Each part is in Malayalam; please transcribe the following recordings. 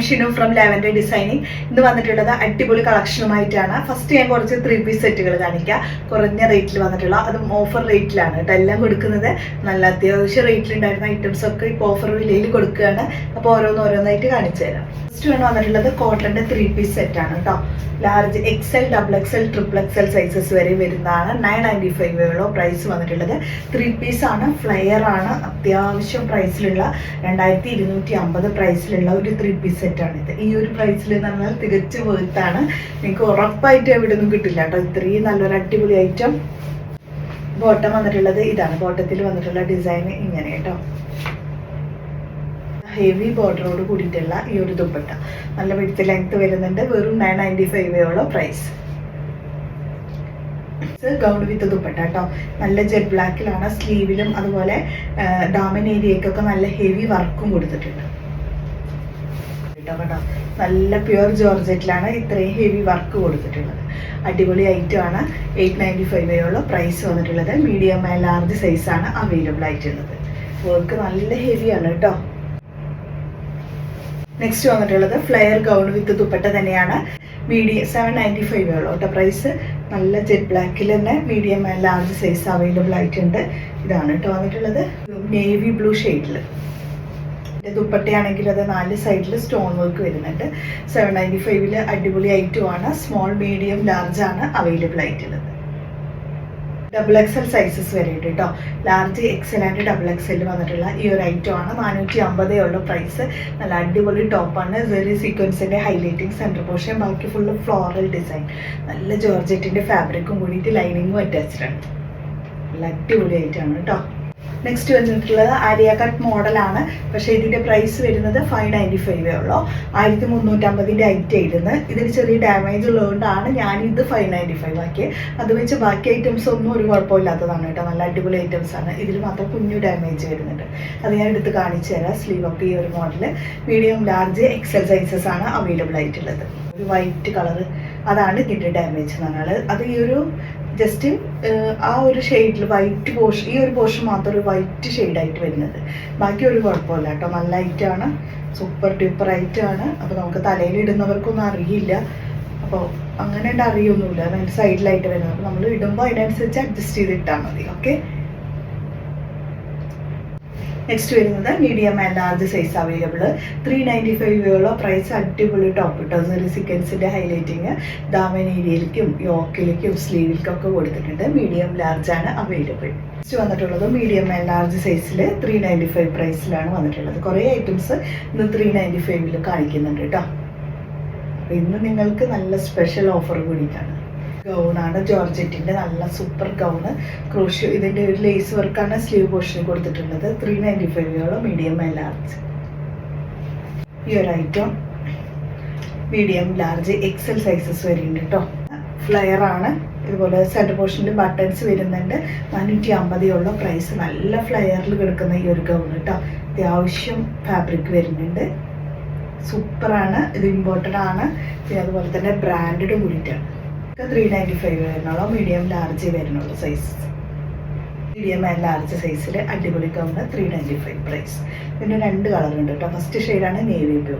I'm Shinu from lavender designing ഇന്ന് വന്നിട്ടുള്ളത് അടിപൊളി കളക്ഷനുമായിട്ടാണ് ഫസ്റ്റ് ഞാൻ കുറച്ച് ത്രീ പീസ് സെറ്റുകൾ കാണിക്കാം. കുറഞ്ഞ റേറ്റിൽ വന്നിട്ടുള്ള അതും ഓഫർ റേറ്റിലാണ് കേട്ടോ. എല്ലാം കൊടുക്കുന്നത് നല്ല അത്യാവശ്യം റേറ്റിലുണ്ടായിരുന്ന ഐറ്റംസ് ഒക്കെ ഇപ്പോൾ ഓഫർ വിലയിൽ കൊടുക്കുകയാണ്. അപ്പോൾ ഓരോന്ന് ഓരോന്നായിട്ട് കാണിച്ചു തരാം. ഫസ്റ്റ് വേണം വന്നിട്ടുള്ളത് കോട്ടന്റെ ത്രീ പീസ് സെറ്റാണ് കേട്ടോ. Large XL double XL triple XL sizes വരെ വരുന്നതാണ്. നയൻ നയന്റി ഫൈവ് ഉള്ളൂ പ്രൈസ് വന്നിട്ടുള്ളത്. ത്രീ പീസ് ആണ് ഫ്ലെയർ ആണ്. അത്യാവശ്യം പ്രൈസിലുള്ള രണ്ടായിരത്തി ഇരുന്നൂറ്റി അമ്പത് പ്രൈസിലുള്ള ഒരു ത്രീ പീസ് സെറ്റാണ് ഇത് ഈ ഒരു പ്രൈസിൽ എന്ന് പറഞ്ഞാൽ തികച്ച് വേർത്താണ് നിങ്ങൾക്ക് ഉറപ്പായിട്ട് എവിടെ നിന്നും കിട്ടില്ല കേട്ടോ. ഇത്രയും നല്ലൊരു അടിപൊളി ഐറ്റം ബോട്ടം വന്നിട്ടുള്ളത് ഇതാണ്. ബോട്ടത്തിൽ വന്നിട്ടുള്ള ഡിസൈൻ ഇങ്ങനെ കേട്ടോ. ഹെവി ബോർഡറോട് കൂടിയിട്ടുള്ള ഈ ഒരു ദുപ്പട്ട. നല്ല വെടുത്ത് ലെങ്ത് വരുന്നുണ്ട്. വെറും നയൻ നയന്റി ഫൈവോളം പ്രൈസ് ഗൗൺ വിത്ത് ദുപ്പട്ട കേട്ടോ. നല്ല ജെറ്റ് ബ്ലാക്കിലാണ് സ്ലീവിലും അതുപോലെ ഡാമൻ ഏരിയക്കൊക്കെ നല്ല ഹെവി വർക്കും കൊടുത്തിട്ടുണ്ട്. കേട്ടോ കേട്ടോ നല്ല പ്യുവർ ജോർജറ്റിലാണ് ഇത്രയും ഹെവി വർക്ക് കൊടുത്തിട്ടുള്ളത്. അടിപൊളി ഐറ്റം ആണ്. എയ്റ്റ് നയന്റി ഫൈവ് വരെയുള്ള പ്രൈസ് വന്നിട്ടുള്ളത് മീഡിയം ആൻഡ് ലാർജ് സൈസാണ് അവൈലബിൾ ആയിട്ടുള്ളത്. വർക്ക് നല്ല ഹെവിയാണ് കേട്ടോ. നെക്സ്റ്റ് വന്നിട്ടുള്ളത് ഫ്ലെയർ ഗൗൺ വിത്ത് ദുപ്പട്ട തന്നെയാണ്. മീഡിയം സെവൻ നയന്റി ഫൈവ് ഉള്ളൂ കേട്ടോ പ്രൈസ് നല്ല ജെറ്റ് ബ്ലാക്കിൽ തന്നെ medium and large size available ആയിട്ടുണ്ട്. ഇതാണ് കേട്ടോ വന്നിട്ടുള്ളത്. നേവി ബ്ലൂ ഷെയ്ഡിൽ ദുപ്പട്ടയാണെങ്കിൽ അത് നാല് സൈഡിൽ സ്റ്റോൺ വർക്ക് വരുന്നുണ്ട്. സെവൻ നയന്റി ഫൈവിൽ അടിപൊളി ആണ്. സ്മോൾ മീഡിയം ലാർജ് ആണ് അവൈലബിൾ ആയിട്ടുള്ളത്. ഡബിൾ എക്സ് എൽ സൈസസ് വരെ ഉണ്ട് കേട്ടോ large XL and double L വന്നിട്ടുള്ള ഈ ഒരു ഐറ്റം ആണ്. നാനൂറ്റി അമ്പതേ ഉള്ള പ്രൈസ് നല്ല അടിപൊളി ടോപ്പാണ് വെറി സീക്വൻസിന്റെ ഹൈലൈറ്റിംഗ് സെന്റർ പോർഷൻ ബാക്കി ഫുള്ള് ഫ്ലോറൽ ഡിസൈൻ നല്ല ജോർജറ്റിന്റെ ഫാബ്രിക്കും കൂടിയിട്ട് ലൈനിങ്ങും അറ്റാച്ച്ഡ് ആണ്. നല്ല അടിപൊളി ഐറ്റമാണ് കേട്ടോ നെക്സ്റ്റ് വന്നിട്ടുള്ളത് ആര്യ കട്ട് മോഡലാണ് പക്ഷേ ഇതിന്റെ പ്രൈസ് വരുന്നത് ഫൈവ് നയന്റി ഫൈവേ ഉള്ളൂ. ആയിരത്തി മുന്നൂറ്റമ്പതിന്റെ ഐറ്റം ആയിരുന്നു ഇതിന് ചെറിയ ഡാമേജ് ഉള്ളതുകൊണ്ടാണ് ഞാനിത് ഫൈവ് നയന്റി ഫൈവ് ആക്കിയത് അത് വെച്ച് ബാക്കി ഐറ്റംസ് ഒന്നും ഒരു കുഴപ്പമില്ലാത്തതാണ് കേട്ടോ. നല്ല അടിപൊളി ഐറ്റംസ് ആണ്. ഇതിൽ മാത്രം കുഞ്ഞു ഡാമേജ് വരുന്നുണ്ട്. അത് ഞാൻ എടുത്ത് കാണിച്ചു തരാം. സ്ലീവ് അപ്പ് ഈ ഒരു model medium large XL sizes ആണ് അവൈലബിൾ ആയിട്ടുള്ളത്. ഒരു വൈറ്റ് കളർ അതാണ് ഇതിന്റെ ഡാമേജ് എന്ന് പറഞ്ഞാൽ അത് ഈ ഒരു ജസ്റ്റ് ആ ഒരു ഷെയ്ഡിൽ വൈറ്റ് പോർഷൻ ഈ ഒരു പോർഷൻ മാത്രം ഒരു വൈറ്റ് ഷെയ്ഡായിട്ട് വരുന്നത്. ബാക്കി ഒരു കുഴപ്പമില്ല കേട്ടോ. നല്ല ലൈറ്റാണ് സൂപ്പർ ഡ്യൂപ്പർ ആണ്. അപ്പോൾ നമുക്ക് തലയിൽ ഇടുന്നവർക്കൊന്നും അറിയില്ല. അപ്പോൾ അങ്ങനെ അറിയൊന്നുമില്ല. അതിന്റെ സൈഡിലായിട്ട് വരുന്നത്. അപ്പോൾ നമ്മൾ ഇടുമ്പോൾ അതിനനുസരിച്ച് അഡ്ജസ്റ്റ് ചെയ്ത് ഇട്ടാൽ മതി. ഓക്കെ നെക്സ്റ്റ് വരുന്നത് medium and large size available three ninety ഫൈവോളം price അടിപൊളി ടോപ്പ് കിട്ടോ സെറി സിക്കൻസിന്റെ ഹൈലൈറ്റിങ് ദാമൻ ഏരിയയിലേക്കും യോക്കിലേക്കും സ്ലീവിലേക്കൊക്കെ കൊടുത്തിട്ടുണ്ട്. മീഡിയം ലാർജ് ആണ് അവൈലബിൾ നെക്സ്റ്റ് വന്നിട്ടുള്ളത് മീഡിയം ആൻഡ് ലാർജ് സൈസിൽ ത്രീ നയന്റി ഫൈവ് പ്രൈസിലാണ് വന്നിട്ടുള്ളത്. കുറേ ഐറ്റംസ് ഇന്ന് ത്രീ നയന്റി ഫൈവിൽ കാണിക്കുന്നുണ്ട് കേട്ടോ ഇന്ന് നിങ്ങൾക്ക് നല്ല സ്പെഷ്യൽ ഓഫർ കൂടിയിട്ടാണ്. ഗൗണാണ് ജോർജറ്റിന്റെ നല്ല സൂപ്പർ ഗൗണ് ക്രോഷ്യ ഇതിന്റെ ഒരു ലേസ് വർക്കാണ് സ്ലീവ് പോർഷൻ കൊടുത്തിട്ടുള്ളത്. ത്രീ നയന്റി ഫൈവോളം മീഡിയം ആൻഡ് ലാർജ് ഈ ഒരു item medium large XL sizes വരുന്നുണ്ട് കേട്ടോ ഫ്ലെയർ ആണ്. ഇതുപോലെ സെന്റർ പോർഷനിൽ ബട്ടൺസ് വരുന്നുണ്ട്. നാനൂറ്റി അമ്പതിയുള്ള പ്രൈസ് നല്ല ഫ്ലയറിൽ കിടക്കുന്ന ഈ ഒരു ഗൗൺ കേട്ടോ അത്യാവശ്യം ഫാബ്രിക് വരുന്നുണ്ട്. സൂപ്പറാണ് ഇത് ഇമ്പോർട്ടഡ് ആണ്. പിന്നെ അതുപോലെ തന്നെ ബ്രാൻഡഡ് കൂടിയിട്ടാണ്. ത്രീ നയന്റി ഫൈവ് വരുന്നുള്ളൂ. മീഡിയം ലാർജ് വരുന്നുള്ളൂ സൈസ് മീഡിയം ആൻഡ് ലാർജ് സൈസിൽ അടിപൊളി gown three ninety five price പിന്നെ രണ്ട് കളറുണ്ട് കേട്ടോ ഫസ്റ്റ് ഷെയ്ഡാണ് നേവി ബ്ലൂ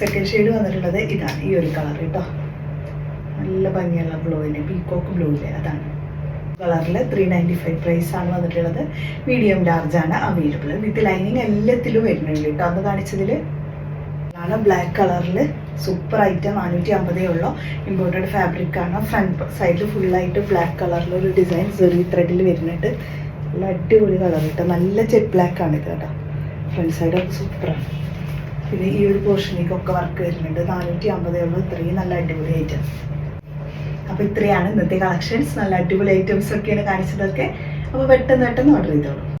സെക്കൻഡ് ഷെയ്ഡ് വന്നിട്ടുള്ളത് ഇതാണ്. ഈ ഒരു കളർ കേട്ടോ നല്ല ഭംഗിയുള്ള ബ്ലൂവിന് പീക്കോക്ക് ഇല്ലേ അതാണ്. കളറിൽ ത്രീ നയന്റി ഫൈവ് പ്രൈസ് ആണ് വന്നിട്ടുള്ളത്. മീഡിയം ലാർജ് ആണ് അവൈലബിൾ വിത്ത് ലൈനിങ് എല്ലാത്തിലും വരുന്നുണ്ട് കേട്ടോ അന്ന് കാണിച്ചതിൽ ആണ് ബ്ലാക്ക് കളറിൽ സൂപ്പർ ഐറ്റം നാനൂറ്റി അമ്പതേ ഉള്ളൂ. ഇമ്പോർട്ടഡ് ഫാബ്രിക് ആണ്? ഫ്രണ്ട് സൈഡിൽ ഫുള്ളായിട്ട് ബ്ലാക്ക് കളറിൽ ഒരു ഡിസൈൻ സെറി ത്രെഡിൽ വരുന്നുണ്ട്. നല്ല അടിപൊളി കളർ കേട്ടോ നല്ല ജെറ്റ് ബ്ലാക്ക് ആണ് ഇത് കേട്ടോ. ഫ്രണ്ട് സൈഡൊക്കെ സൂപ്പറാണ് പിന്നെ ഈ ഒരു പോർഷനിലേക്കൊക്കെ വർക്ക് വരുന്നുണ്ട്. നാനൂറ്റി അമ്പതേ ഉള്ളൂ. ഇത്രയും നല്ല അടിപൊളി ഐറ്റം അപ്പോൾ ഇത്രയാണ് ഇന്നത്തെ കളക്ഷൻസ് നല്ല അടിപൊളി ഐറ്റംസ് ഒക്കെയാണ് കാണിച്ചതൊക്കെ. അപ്പോൾ പെട്ടെന്ന് പെട്ടെന്ന് ഓർഡർ ചെയ്തോളൂ.